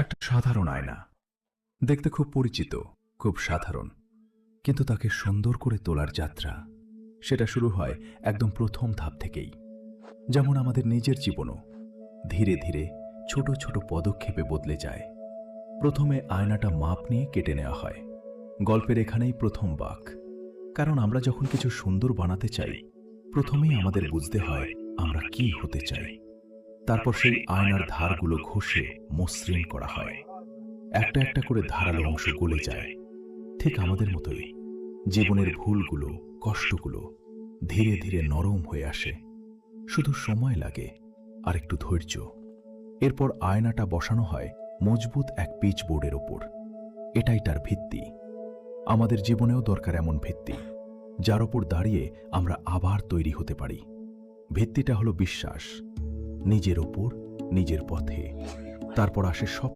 একটা সাধারণ আয়না। দেখতে খুব পরিচিত, খুব সাধারণ। কিন্তু তাকে সুন্দর করে তোলার যাত্রা, সেটা শুরু হয় একদম প্রথম ধাপ থেকেই। যেমন আমাদের নিজের জীবনও ধীরে ধীরে ছোট ছোট পদক্ষেপে বদলে যায়। প্রথমে আয়নাটা মাপ নিয়ে কেটে নেওয়া হয়। গল্পের এখানেই প্রথম বাক। কারণ আমরা যখন কিছু সুন্দর বানাতে চাই, প্রথমেই আমাদের বুঝতে হয় আমরা কি হতে চাই। তারপর সেই আয়নার ধারগুলো ঘষে মসৃণ করা হয়। একটা একটা করে ধারালো অংশ গলে যায়। ঠিক আমাদের মতোই। জীবনের ভুলগুলো কষ্টগুলো ধীরে ধীরে নরম হয়ে আসে। শুধু সময় লাগে আর একটু ধৈর্য। এরপর আয়নাটা বসানো হয় মজবুত এক পিচ বোর্ডের ওপর। এটাই তার ভিত্তি। আমাদের জীবনেও দরকার এমন ভিত্তি যার ওপর দাঁড়িয়ে আমরা আবার তৈরি হতে পারি। ভিত্তিটা হলো বিশ্বাস। নিজের ওপর নিজের পথে। তারপর আসে সব